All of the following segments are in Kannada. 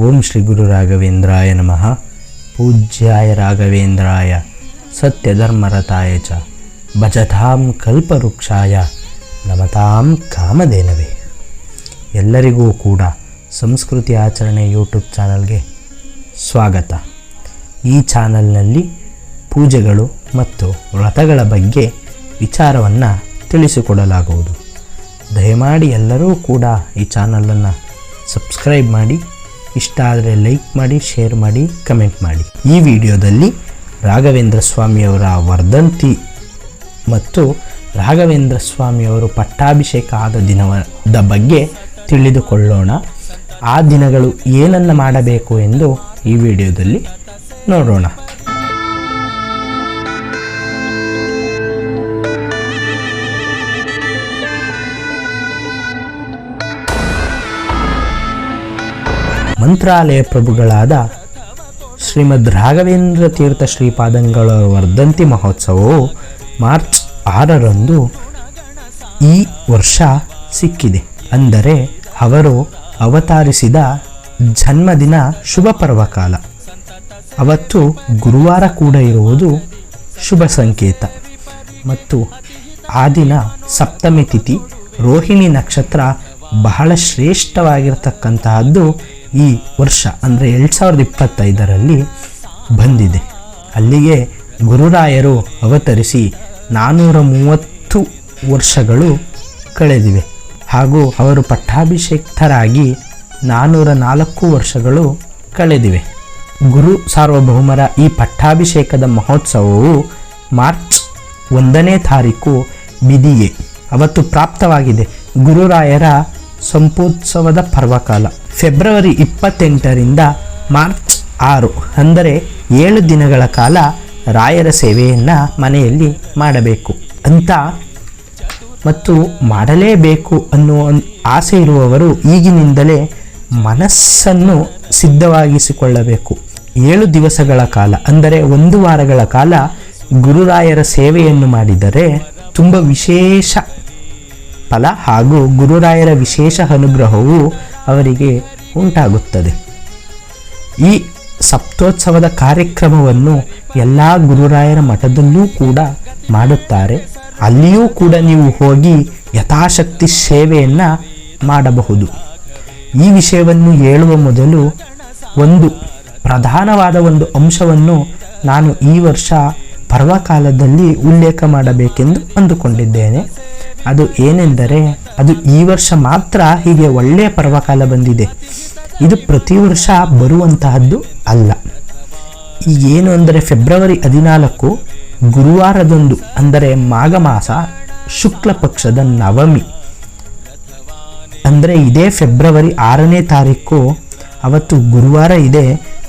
ಓಂ ಶ್ರೀ ಗುರು ರಾಘವೇಂದ್ರಾಯ ನಮಃ. ಪೂಜ್ಯಾಯ ರಾಘವೇಂದ್ರಾಯ, ಸತ್ಯಧರ್ಮರತಾಯ ಚ, ಭಜತಾಂ ಕಲ್ಪವೃಕ್ಷಾಯ, ನಮತಾಂ ಕಾಮಧೇನವೇ. ಎಲ್ಲರಿಗೂ ಕೂಡ ಸಂಸ್ಕೃತಿ ಆಚರಣೆ ಯೂಟ್ಯೂಬ್ ಚಾನಲ್ಗೆ ಸ್ವಾಗತ. ಈ ಚಾನಲ್ನಲ್ಲಿ ಪೂಜೆಗಳು ಮತ್ತು ವ್ರತಗಳ ಬಗ್ಗೆ ವಿಚಾರವನ್ನು ತಿಳಿಸಿಕೊಡಲಾಗುವುದು. ದಯಮಾಡಿ ಎಲ್ಲರೂ ಕೂಡ ಈ ಚಾನಲನ್ನು ಸಬ್ಸ್ಕ್ರೈಬ್ ಮಾಡಿ ಇಷ್ಟ ಆದರೆ ಲೈಕ್ ಮಾಡಿ, ಶೇರ್ ಮಾಡಿ, ಕಮೆಂಟ್ ಮಾಡಿ. ಈ ವಿಡಿಯೋದಲ್ಲಿ ರಾಘವೇಂದ್ರ ಸ್ವಾಮಿಯವರ ವರ್ಧಂತಿ ಮತ್ತು ರಾಘವೇಂದ್ರ ಸ್ವಾಮಿಯವರು ಪಟ್ಟಾಭಿಷೇಕ ಆದ ದಿನದ ಬಗ್ಗೆ ತಿಳಿದುಕೊಳ್ಳೋಣ. ಆ ದಿನಗಳು ಏನನ್ನು ಮಾಡಬೇಕು ಎಂದು ಈ ವಿಡಿಯೋದಲ್ಲಿ ನೋಡೋಣ. ಮಂತ್ರಾಲಯ ಪ್ರಭುಗಳಾದ ಶ್ರೀಮದ್ ರಾಘವೇಂದ್ರ ತೀರ್ಥ ಶ್ರೀಪಾದಂಗಳ ವರ್ಧಂತಿ ಮಹೋತ್ಸವವು ಮಾರ್ಚ್ ಆರರಂದು ಈ ವರ್ಷ ಸಿಕ್ಕಿದೆ. ಅಂದರೆ ಅವರು ಅವತರಿಸಿದ ಜನ್ಮದಿನ ಶುಭ ಪರ್ವಕಾಲ. ಅವತ್ತು ಗುರುವಾರ ಕೂಡ ಇರುವುದು ಶುಭ ಸಂಕೇತ. ಮತ್ತು ಆ ದಿನ ಸಪ್ತಮಿ ತಿಥಿ, ರೋಹಿಣಿ ನಕ್ಷತ್ರ ಬಹಳ ಶ್ರೇಷ್ಠವಾಗಿರ್ತಕ್ಕಂತಹದ್ದು ಈ ವರ್ಷ, ಅಂದರೆ ಎರಡು ಸಾವಿರದ ಇಪ್ಪತ್ತೈದರಲ್ಲಿ ಬಂದಿದೆ. ಅಲ್ಲಿಗೆ ಗುರುರಾಯರು ಅವತರಿಸಿ ನಾನ್ನೂರ ಮೂವತ್ತು ವರ್ಷಗಳು ಕಳೆದಿವೆ. ಹಾಗೂ ಅವರು ಪಟ್ಟಾಭಿಷೇಕ್ತರಾಗಿ ನಾನ್ನೂರ ನಾಲ್ಕು ವರ್ಷಗಳು ಕಳೆದಿವೆ. ಗುರು ಸಾರ್ವಭೌಮರ ಈ ಪಟ್ಟಾಭಿಷೇಕದ ಮಹೋತ್ಸವವು ಮಾರ್ಚ್ ಒಂದನೇ ತಾರೀಕು ಬಿದಿಗೆ ಅವತ್ತು ಪ್ರಾಪ್ತವಾಗಿದೆ. ಗುರುರಾಯರ ಸಂಪೋತ್ಸವದ ಪರ್ವಕಾಲ. ಫೆಬ್ರವರಿ ಇಪ್ಪತ್ತೆಂಟರಿಂದ ಮಾರ್ಚ್ ಆರು, ಅಂದರೆ ಏಳು ದಿನಗಳ ಕಾಲ ರಾಯರ ಸೇವೆಯನ್ನು ಮನೆಯಲ್ಲಿ ಮಾಡಬೇಕು. ಅಂತ ಮತ್ತು ಮಾಡಲೇಬೇಕು ಅನ್ನುವ ಆಸೆ ಇರುವವರು ಈಗಿನಿಂದಲೇ ಮನಸ್ಸನ್ನು ಸಿದ್ಧವಾಗಿಸಿಕೊಳ್ಳಬೇಕು. ಏಳು ದಿವಸಗಳ ಕಾಲ, ಅಂದರೆ ಒಂದು ವಾರಗಳ ಕಾಲ ಗುರುರಾಯರ ಸೇವೆಯನ್ನು ಮಾಡಿದರೆ ತುಂಬ ವಿಶೇಷ ಫಲ ಹಾಗೂ ಗುರುರಾಯರ ವಿಶೇಷ ಅನುಗ್ರಹವು ಅವರಿಗೆ ಉಂಟಾಗುತ್ತದೆ. ಈ ಸಪ್ತೋತ್ಸವದ ಕಾರ್ಯಕ್ರಮವನ್ನು ಎಲ್ಲ ಗುರುರಾಯರ ಮಠದಲ್ಲೂ ಕೂಡ ಮಾಡುತ್ತಾರೆ. ಅಲ್ಲಿಯೂ ಕೂಡ ನೀವು ಹೋಗಿ ಯಥಾಶಕ್ತಿ ಸೇವೆಯನ್ನು ಮಾಡಬಹುದು. ಈ ವಿಷಯವನ್ನು ಹೇಳುವ ಮೊದಲು ಒಂದು ಪ್ರಧಾನವಾದ ಒಂದು ಅಂಶವನ್ನು ನಾನು ಈ ವರ್ಷ ಪರ್ವಕಾಲದಲ್ಲಿ ಉಲ್ಲೇಖ ಮಾಡಬೇಕೆಂದು ಅಂದುಕೊಂಡಿದ್ದೇನೆ. ಅದು ಏನೆಂದರೆ, ಅದು ಈ ವರ್ಷ ಮಾತ್ರ ಹೀಗೆ ಒಳ್ಳೆಯ ಪರ್ವಕಾಲ ಬಂದಿದೆ. ಇದು ಪ್ರತಿ ವರ್ಷ ಬರುವಂತಹದ್ದು ಅಲ್ಲ. ಏನು ಅಂದರೆ, ಫೆಬ್ರವರಿ ಹದಿನಾಲ್ಕು, ಗುರುವಾರದಂದು, ಅಂದರೆ ಮಾಘ ಮಾಸ ಶುಕ್ಲ ಪಕ್ಷದ ನವಮಿ. ಅಂದರೆ ಇದೇ ಫೆಬ್ರವರಿ ಆರನೇ ತಾರೀಕು, ಅವತ್ತು ಗುರುವಾರ ಇದೆ.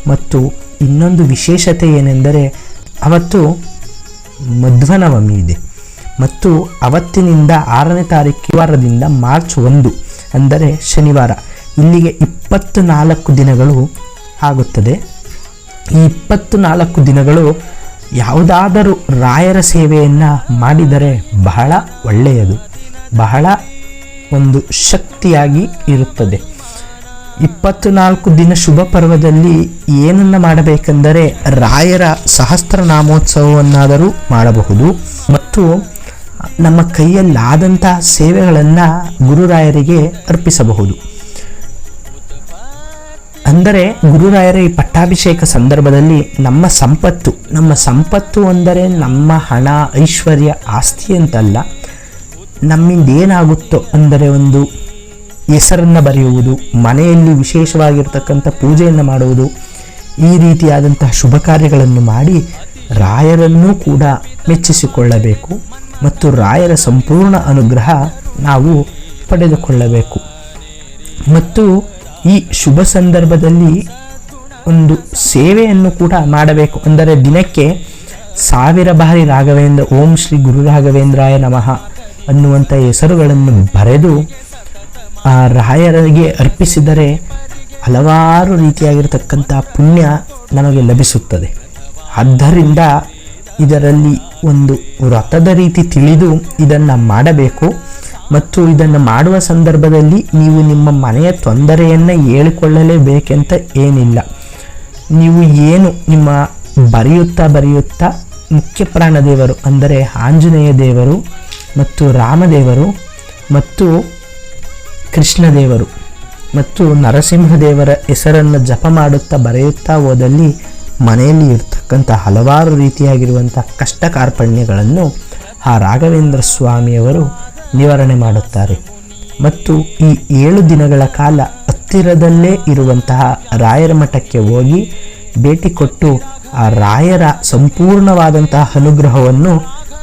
ಮತ್ತು ಇನ್ನೊಂದು ವಿಶೇಷತೆ ಏನೆಂದರೆ, ಅವತ್ತು ಮಧ್ವನವಮಿ ಇದೆ. ಮತ್ತು ಅವತ್ತಿನಿಂದ ಆರನೇ ತಾರೀಕು ವಾರದಿಂದ ಮಾರ್ಚ್ ಒಂದು, ಅಂದರೆ ಶನಿವಾರ. ಇಲ್ಲಿಗೆ ಇಪ್ಪತ್ತು ನಾಲ್ಕು ದಿನಗಳು ಆಗುತ್ತದೆ. ಈ ಇಪ್ಪತ್ತು ನಾಲ್ಕು ದಿನಗಳು ಯಾವುದಾದರೂ ರಾಯರ ಸೇವೆಯನ್ನು ಮಾಡಿದರೆ ಬಹಳ ಒಳ್ಳೆಯದು. ಬಹಳ ಒಂದು ಶಕ್ತಿಯಾಗಿ ಇರುತ್ತದೆ. ಇಪ್ಪತ್ತು ನಾಲ್ಕು ದಿನ ಶುಭ ಪರ್ವದಲ್ಲಿ ಏನನ್ನ ಮಾಡಬೇಕೆಂದರೆ ರಾಯರ ಸಹಸ್ರನಾಮೋತ್ಸವವನ್ನಾದರೂ ಮಾಡಬಹುದು. ಮತ್ತು ನಮ್ಮ ಕೈಯಲ್ಲಾದಂಥ ಸೇವೆಗಳನ್ನು ಗುರುರಾಯರಿಗೆ ಅರ್ಪಿಸಬಹುದು. ಅಂದರೆ ಗುರುರಾಯರ ಈ ಪಟ್ಟಾಭಿಷೇಕ ಸಂದರ್ಭದಲ್ಲಿ ನಮ್ಮ ಸಂಪತ್ತು ನಮ್ಮ ಸಂಪತ್ತು ಅಂದರೆ ನಮ್ಮ ಹಣ, ಐಶ್ವರ್ಯ, ಆಸ್ತಿ ಅಂತಲ್ಲ, ನಮ್ಮಿಂದ ಏನಾಗುತ್ತೋ ಅಂದರೆ ಒಂದು ಹೆಸರನ್ನು ಬರೆಯುವುದು, ಮನೆಯಲ್ಲಿ ವಿಶೇಷವಾಗಿರ್ತಕ್ಕಂಥ ಪೂಜೆಯನ್ನು ಮಾಡುವುದು, ಈ ರೀತಿಯಾದಂತಹ ಶುಭ ಕಾರ್ಯಗಳನ್ನು ಮಾಡಿ ರಾಯರನ್ನೂ ಕೂಡ ಮೆಚ್ಚಿಸಿಕೊಳ್ಳಬೇಕು ಮತ್ತು ರಾಯರ ಸಂಪೂರ್ಣ ಅನುಗ್ರಹ ನಾವು ಪಡೆದುಕೊಳ್ಳಬೇಕು. ಮತ್ತು ಈ ಶುಭ ಸಂದರ್ಭದಲ್ಲಿ ಒಂದು ಸೇವೆಯನ್ನು ಕೂಡ ಮಾಡಬೇಕು. ಅಂದರೆ ದಿನಕ್ಕೆ ಸಾವಿರ ಬಾರಿ ರಾಘವೇಂದ್ರ, ಓಂ ಶ್ರೀ ಗುರು ರಾಘವೇಂದ್ರಾಯ ನಮಃ ಅನ್ನುವಂಥ ಹೆಸರುಗಳನ್ನು ಬರೆದು ಆ ರಾಯರಿಗೆ ಅರ್ಪಿಸಿದರೆ ಹಲವಾರು ರೀತಿಯಾಗಿರತಕ್ಕಂಥ ಪುಣ್ಯ ನಮಗೆ ಲಭಿಸುತ್ತದೆ. ಆದ್ದರಿಂದ ಇದರಲ್ಲಿ ಒಂದು ವ್ರತದ ರೀತಿ ತಿಳಿದು ಇದನ್ನು ಮಾಡಬೇಕು. ಮತ್ತು ಇದನ್ನು ಮಾಡುವ ಸಂದರ್ಭದಲ್ಲಿ ನೀವು ನಿಮ್ಮ ಮನೆಯ ತೊಂದರೆಯನ್ನು ಹೇಳಿಕೊಳ್ಳಲೇಬೇಕೆಂತ ಏನಿಲ್ಲ. ನೀವು ಏನು ನಿಮ್ಮ ಬರೆಯುತ್ತಾ ಬರೆಯುತ್ತಾ ಮುಖ್ಯ ಪ್ರಾಣದೇವರು ಅಂದರೆ ಆಂಜನೇಯ ದೇವರು ಮತ್ತು ರಾಮದೇವರು ಮತ್ತು ಕೃಷ್ಣದೇವರು ಮತ್ತು ನರಸಿಂಹದೇವರ ಹೆಸರನ್ನು ಜಪ ಮಾಡುತ್ತಾ ಬರೆಯುತ್ತಾ ಹೋದಲ್ಲಿ ಮನೆಯಲ್ಲಿ ಇರ್ತಕ್ಕಂಥ ಹಲವಾರು ರೀತಿಯಾಗಿರುವಂಥ ಕಷ್ಟ ಕಾರ್ಪಣ್ಯಗಳನ್ನು ಆ ರಾಘವೇಂದ್ರ ಸ್ವಾಮಿಯವರು ನಿವಾರಣೆ ಮಾಡುತ್ತಾರೆ. ಮತ್ತು ಈ ಏಳು ದಿನಗಳ ಕಾಲ ಹತ್ತಿರದಲ್ಲೇ ಇರುವಂತಹ ರಾಯರ ಮಠಕ್ಕೆ ಹೋಗಿ ಭೇಟಿ ಕೊಟ್ಟು ಆ ರಾಯರ ಸಂಪೂರ್ಣವಾದಂತಹ ಅನುಗ್ರಹವನ್ನು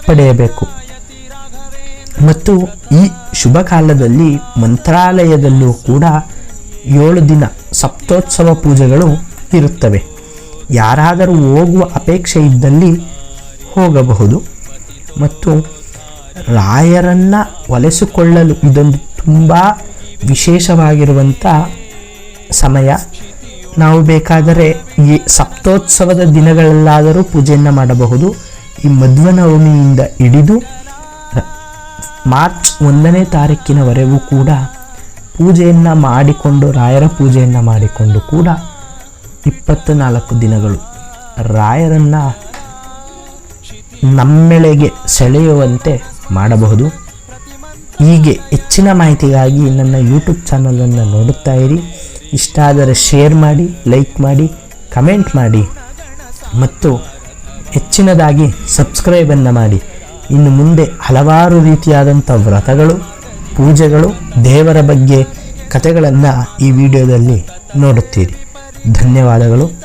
ಪಡೆಯಬೇಕು. ಮತ್ತು ಈ ಶುಭ ಕಾಲದಲ್ಲಿ ಮಂತ್ರಾಲಯದಲ್ಲೂ ಕೂಡ ಏಳು ದಿನ ಸಪ್ತೋತ್ಸವ ಪೂಜೆಗಳು ಇರುತ್ತವೆ. ಯಾರಾದರೂ ಹೋಗುವ ಅಪೇಕ್ಷೆ ಇದ್ದಲ್ಲಿ ಹೋಗಬಹುದು. ಮತ್ತು ರಾಯರನ್ನು ಒಲಿಸಿಕೊಳ್ಳಲು ಇದೊಂದು ತುಂಬ ವಿಶೇಷವಾಗಿರುವಂಥ ಸಮಯ. ನಾವು ಬೇಕಾದರೆ ಈ ಸಪ್ತೋತ್ಸವದ ದಿನಗಳಲ್ಲಾದರೂ ಪೂಜೆಯನ್ನು ಮಾಡಬಹುದು. ಈ ಮಧ್ವನವಮಿಯಿಂದ ಹಿಡಿದು ಮಾರ್ಚ್ ಒಂದನೇ ತಾರೀಕಿನವರೆಗೂ ಕೂಡ ಪೂಜೆಯನ್ನು ಮಾಡಿಕೊಂಡು, ರಾಯರ ಪೂಜೆಯನ್ನು ಮಾಡಿಕೊಂಡು ಕೂಡ ಇಪ್ಪತ್ತು ನಾಲ್ಕು ದಿನಗಳು ರಾಯರನ್ನು ನಮ್ಮೆಳೆಗೆ ಸೆಳೆಯುವಂತೆ ಮಾಡಬಹುದು. ಹೀಗೆ ಹೆಚ್ಚಿನ ಮಾಹಿತಿಗಾಗಿ ನನ್ನ ಯೂಟ್ಯೂಬ್ ಚಾನಲನ್ನು ನೋಡುತ್ತಾ ಇರಿ. ಇಷ್ಟ ಆದರೆ ಶೇರ್ ಮಾಡಿ ಲೈಕ್ ಮಾಡಿ ಕಮೆಂಟ್ ಮಾಡಿ. ಮತ್ತು ಹೆಚ್ಚಿನದಾಗಿ ಸಬ್ಸ್ಕ್ರೈಬನ್ನು ಮಾಡಿ. ಇನ್ನು ಮುಂದೆ ಹಲವಾರು ರೀತಿಯಾದಂಥ ವ್ರತಗಳು ಪೂಜೆಗಳು ದೇವರ ಬಗ್ಗೆ ಕಥೆಗಳನ್ನು ಈ ವಿಡಿಯೋದಲ್ಲಿ ನೋಡುತ್ತೀರಿ. ಧನ್ಯವಾದಗಳು.